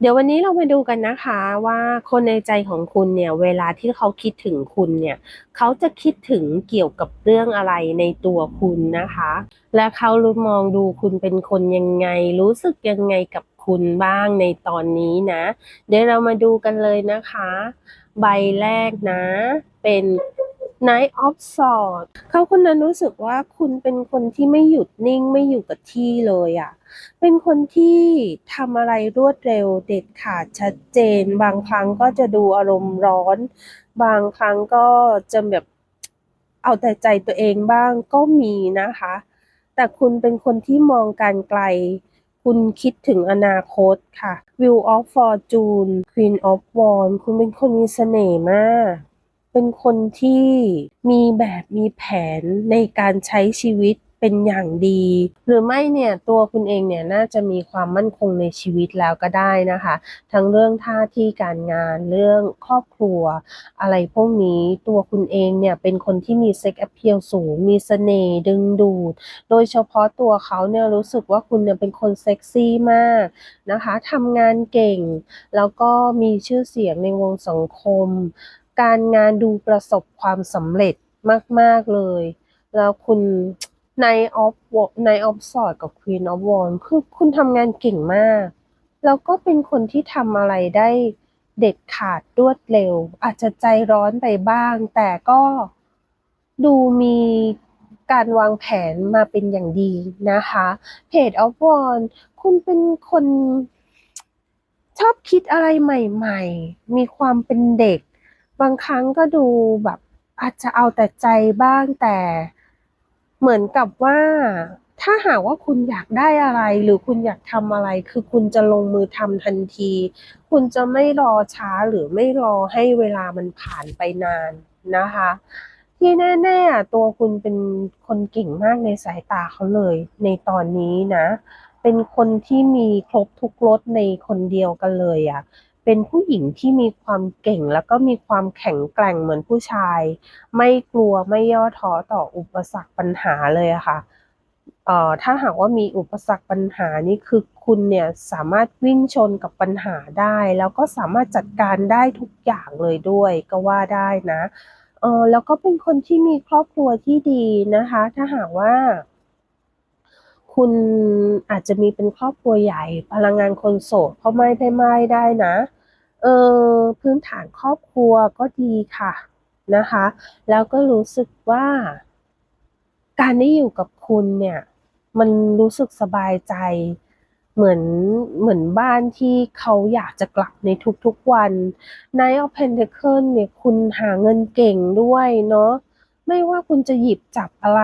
เดี๋ยววันนี้เรามาดูกันนะคะว่าคนในใจของคุณเนี่ย เวลาที่เขาคิดถึงคุณเนี่ย เขาจะคิดถึงเกี่ยวกับเรื่องอะไรในตัวคุณนะคะ และเขารู้มองดูคุณเป็นคนยังไง รู้สึกยังไงกับคุณบ้างในตอนนี้นะ เดี๋ยวเรามาดูกันเลยนะคะ ใบแรกนะ เป็น Knight of Swords เขาคนนั้นรู้สึกว่าคุณเป็นคนที่ไม่หยุดนิ่งไม่อยู่กับที่เลยอะ่ะ เป็นคนที่ทำอะไรรวดเร็วเด็ดขาดชัดเจน บางครั้งก็จะดูอารมณ์ร้อน บางครั้งก็จะแบบเอาแต่ใจตัวเองบ้างก็มีนะคะ แต่คุณเป็นคนที่มองการไกลคุณคิดถึงอนาคตค่ะ Wheel of Fortune Queen of Wands คุณเป็นคนมีเสน่ห์มาก เป็นคนที่มีแบบมีแผนในการใช้ชีวิตเป็นอย่างดี หรือไม่เนี่ยตัวคุณเองเนี่ยน่าจะมีความมั่นคงในชีวิตแล้วก็ได้นะคะ ทั้งเรื่องท่าที่การงานเรื่องครอบครัว อะไรพวกนี้ตัวคุณเองเนี่ยเป็นคนที่มีเซ็กแอพเพียลสูง มีเสน่ห์ดึงดูด โดยเฉพาะตัวเขาเนี่ยรู้สึกว่าคุณเนี่ยเป็นคนเซ็กซี่มากนะคะทำงานเก่ง แล้วก็มีชื่อเสียงในวงสังคม การงานดูประสบความสำเร็จมาก ๆ เลย แล้วคุณในออฟในออฟสอดกับ Queen of Wands คือคุณทำงานเก่งมาก แล้วก็เป็นคนที่ทำอะไรได้เด็ดขาดรวดเร็ว อาจจะใจร้อนไปบ้าง แต่ก็ดูมีการวางแผนมาเป็นอย่างดีนะคะเพจออฟวอนคุณเป็นคนชอบคิดอะไรใหม่ ๆ มีความเป็นเด็ก บางครั้งก็ดูแบบอาจจะเอาแต่ใจบ้างแต่เหมือนกับว่า ถ้าหากว่าคุณอยากได้อะไร หรือคุณอยากทำอะไร คือคุณจะลงมือทำทันที คุณจะไม่รอช้าหรือไม่รอให้เวลามันผ่านไปนานนะคะ ที่แน่ๆตัวคุณเป็นคนเก่งมากในสายตาเขาเลย ในตอนนี้นะ เป็นคนที่มีครบทุกรสในคนเดียวกันเลยอะ่ะ เป็นผู้หญิงที่มีความเก่งแล้วก็มีความแข็งแกร่งเหมือนผู้ชาย ไม่กลัวไม่ย่อท้อต่ออุปสรรคปัญหาเลยอะค่ะเอ่อถ้าหากว่ามีอุปสรรคปัญหานี่คือคุณเนี่ยสามารถวิ่งชนกับปัญหาได้ แล้วก็สามารถจัดการได้ทุกอย่างเลยด้วยก็ว่าได้นะเออแล้วก็เป็นคนที่มีครอบครัวที่ดีนะคะ ถ้าหากว่า คุณอาจจะมีเป็นครอบครัวใหญ่ พลังงานคนโสดเพราะไม่ได้ไม่ได้นะ เออพื้นฐานครอบครัวก็ดีค่ะนะคะ แล้วก็รู้สึกว่า การได้อยู่กับคุณเนี่ย มันรู้สึกสบายใจเหมือนเหมือนบ้านที่เขาอยากจะกลับในทุกๆวัน n i g h t of Pentacles เนี่ยคุณหาเงินเก่งด้วยเนาะไม่ว่าคุณจะหยิบจับอะไร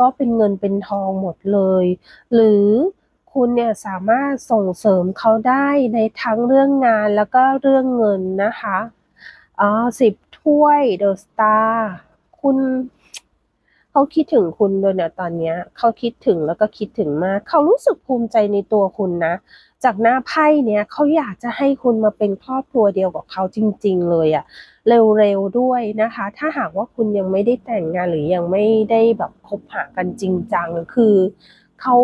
ก็เป็นเงินเป็นทองหมดเลย หรือ คุณเนี่ยสามารถส่งเสริมเขาได้ในทั้งเรื่องงานแล้วก็เรื่องเงินนะคะอ๋อสิบถ้วยเดอะสตาร์คุณเขาคิดถึงคุณด้วยเนี่ยตอนเนี้ยเขาคิดถึงแล้วก็คิดถึงมาก เขารู้สึกภูมิใจในตัวคุณนะ จากหน้าไพ่เนี้ยเขาอยากจะให้คุณมาเป็นครอบครัวเดียวกับเขาจริง ๆ เลยอะเร็วๆด้วยนะคะ ถ้าหากว่าคุณยังไม่ได้แต่งงานหรือยังไม่ได้แบบคบหากันจริงจังคือเขา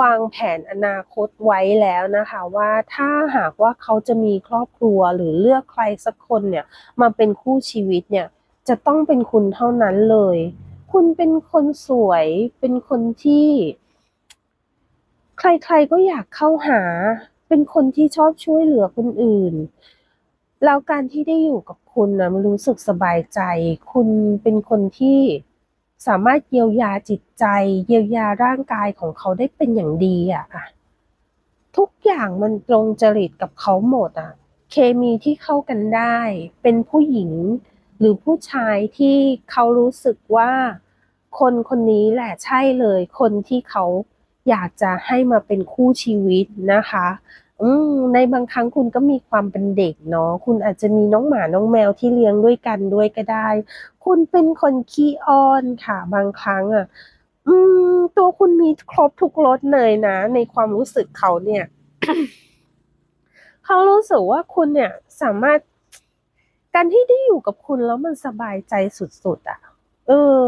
วางแผนอนาคตไว้แล้วนะคะ ว่าถ้าหากว่าเขาจะมีครอบครัวหรือเลือกใครสักคนเนี่ยมาเป็นคู่ชีวิตเนี่ยจะต้องเป็นคุณเท่านั้นเลย คุณเป็นคนสวย เป็นคนที่ ใครๆก็อยากเข้าหา เป็นคนที่ชอบช่วยเหลือคนอื่น แล้วการที่ได้อยู่กับคุณนะมันรู้สึกสบายใจ คุณเป็นคนที่ สามารถเยียวยาจิตใจ เยียวยาร่างกายของเขาได้เป็นอย่างดีอะอะทุกอย่างมันตรงจริตกับเขาหมดอะเคมีที่เข้ากันได้ เป็นผู้หญิงหรือผู้ชายที่เขารู้สึกว่าคนคนนี้แหละใช่เลย คนที่เขาอยากจะให้มาเป็นคู่ชีวิตนะคะ อืมในบางครั้งคุณก็มีความเป็นเด็กเนาะคุณอาจจะมีน้องหมาน้องแมวที่เลี้ยงด้วยกันด้วยก็ได้ คุณเป็นคนขี้อ้อนค่ะ บางครั้งอะ อืม ตัวคุณมีครบทุกรสเลยนะ ในความรู้สึกเขาเนี่ย เขารู้สึกว่าคุณเนี่ย สามารถการที่ได้อยู่กับคุณแล้วมันสบายใจสุดๆอะ เออ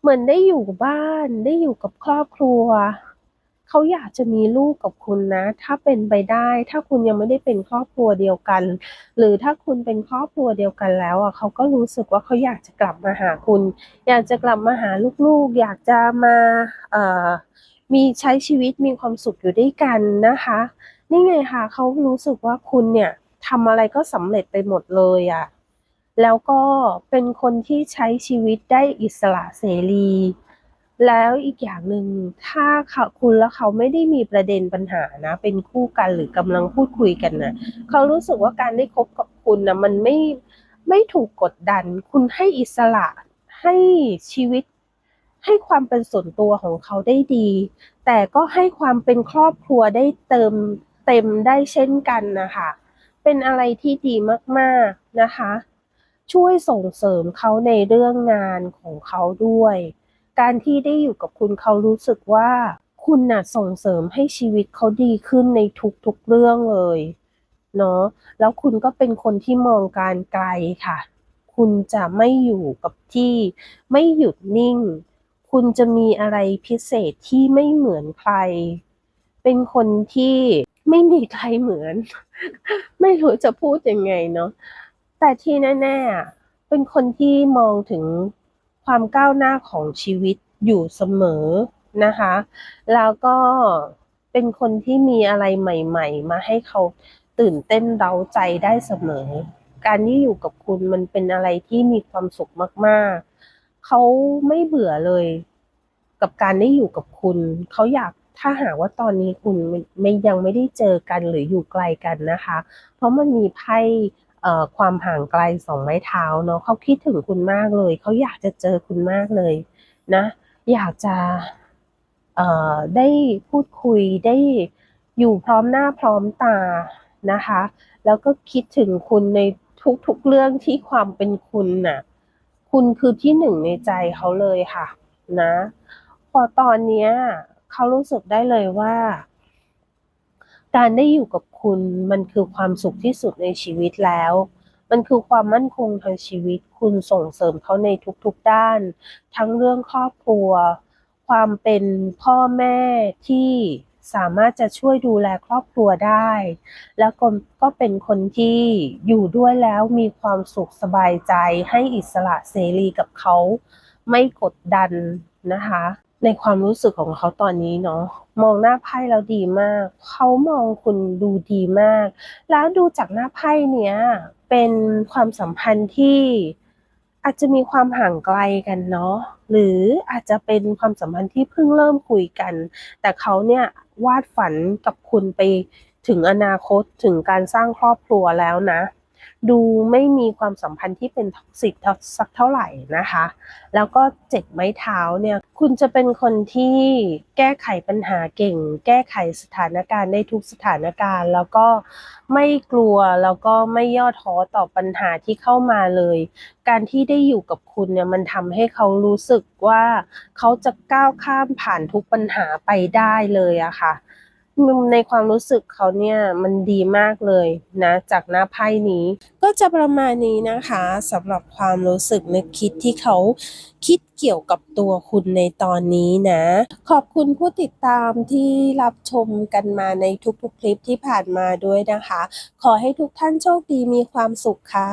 เหมือนได้อยู่บ้าน ได้อยู่กับครอบครัว เขาอยากจะมีลูกกับคุณนะ ถ้าเป็นไปได้ ถ้าคุณยังไม่ได้เป็นครอบครัวเดียวกัน หรือถ้าคุณเป็นครอบครัวเดียวกันแล้วอะเขาก็รู้สึกว่าเขาอยากจะกลับมาหาคุณ อยากจะกลับมาหาลูกๆ อยากจะมาเอ่อมีใช้ชีวิตมีความสุขอยู่ด้วยกันนะคะ นี่ไงคะเขารู้สึกว่าคุณเนี่ยทำอะไรก็สำเร็จไปหมดเลยอะ่ะแล้วก็เป็นคนที่ใช้ชีวิตได้อิสระเสรี แล้วอีกอย่างหนึ่งถ้าเขาคุณและเขาไม่ได้มีประเด็นปัญหานะ เป็นคู่กันหรือกำลังพูดคุยกันนะเขารู้สึกว่าการได้คบกับคุณนะมันไม่ไม่ถูกกดดัน คุณให้อิสระให้ชีวิต ให้ความเป็นส่วนตัวของเขาได้ดี แต่ก็ให้ความเป็นครอบครัวได้เติมเต็มได้เช่นกันนะคะเป็นอะไรที่ดีมากๆนะคะ ช่วยส่งเสริมเขาในเรื่องงานของเขาด้วย การที่ได้อยู่กับคุณเขารู้สึกว่า คุณน่ะส่งเสริมให้ชีวิตเขาดีขึ้นในทุกๆเรื่องเลยเนาะแล้วคุณก็เป็นคนที่มองการไกลค่ะ คุณจะไม่อยู่กับที่ ไม่หยุดนิ่ง คุณจะมีอะไรพิเศษที่ไม่เหมือนใคร เป็นคนที่ไม่มีใครเหมือน ไม่รู้จะพูดยังไงเนาะแต่ที่แน่ๆอะเป็นคนที่มองถึง ความก้าวหน้าของชีวิตอยู่เสมอนะคะ แล้วก็เป็นคนที่มีอะไรใหม่ ๆ มาให้เขาตื่นเต้นเร้าใจได้เสมอ การที่อยู่กับคุณมันเป็นอะไรที่มีความสุขมาก ๆ เขาไม่เบื่อเลย กับการได้อยู่กับคุณ เขาอยากถ้าหากว่าตอนนี้คุณไม่ยังไม่ได้เจอกันหรืออยู่ไกลกันนะคะ เพราะมันมีไพ่ ความห่างไกลสองไม้เท้าเนาะเขาคิดถึงคุณมากเลย เขาอยากจะเจอคุณมากเลยนะ อยากจะได้พูดคุยได้อยู่พร้อมหน้าพร้อมตานะคะ แล้วก็คิดถึงคุณในทุกๆเรื่องที่ความเป็นคุณน่ะ คุณคือที่หนึ่งในใจเขาเลยค่ะ นะ พอตอนเนี้ยเขารู้สึกได้เลยว่า การได้อยู่กับคุณมันคือความสุขที่สุดในชีวิตแล้ว มันคือความมั่นคงทางชีวิต คุณส่งเสริมเขาในทุกๆด้าน ทั้งเรื่องครอบครัว ความเป็นพ่อแม่ที่สามารถจะช่วยดูแลครอบครัวได้ แล้วก็ก็เป็นคนที่อยู่ด้วยแล้วมีความสุขสบายใจให้อิสระเสรีกับเขา ไม่กดดันนะคะ ในความรู้สึกของเขาตอนนี้เนาะมองหน้าไพ่แล้วดีมาก เขามองคุณดูดีมาก แล้วดูจากหน้าไพ่เนี้ยเป็นความสัมพันธ์ที่อาจจะมีความห่างไกลกันเนาะหรืออาจจะเป็นความสัมพันธ์ที่เพิ่งเริ่มคุยกัน แต่เขาเนี่ยวาดฝันกับคุณไปถึงอนาคตถึงการสร้างครอบครัวแล้วนะ ดูไม่มีความสัมพันธ์ที่เป็นท็อกซิกสักเท่าไหร่นะคะ แล้วก็เจ็ดไม้เท้าเนี่ยคุณจะเป็นคนที่แก้ไขปัญหาเก่ง แก้ไขสถานการณ์ได้ทุกสถานการณ์ แล้วก็ไม่กลัวแล้วก็ไม่ย่อท้อต่อปัญหาที่เข้ามาเลย การที่ได้อยู่กับคุณเนี่ยมันทำให้เขารู้สึกว่าเขาจะก้าวข้ามผ่านทุกปัญหาไปได้เลยอะค่ะ ในความรู้สึกเขาเนี่ยมันดีมากเลยนะจากหน้าไพ่นี้ ก็จะประมาณนี้นะคะสำหรับความรู้สึกนึกคิดที่เขาคิดเกี่ยวกับตัวคุณในตอนนี้นะ ขอบคุณผู้ติดตามที่รับชมกันมาในทุกๆคลิปที่ผ่านมาด้วยนะคะ ขอให้ทุกท่านโชคดีมีความสุขค่ะ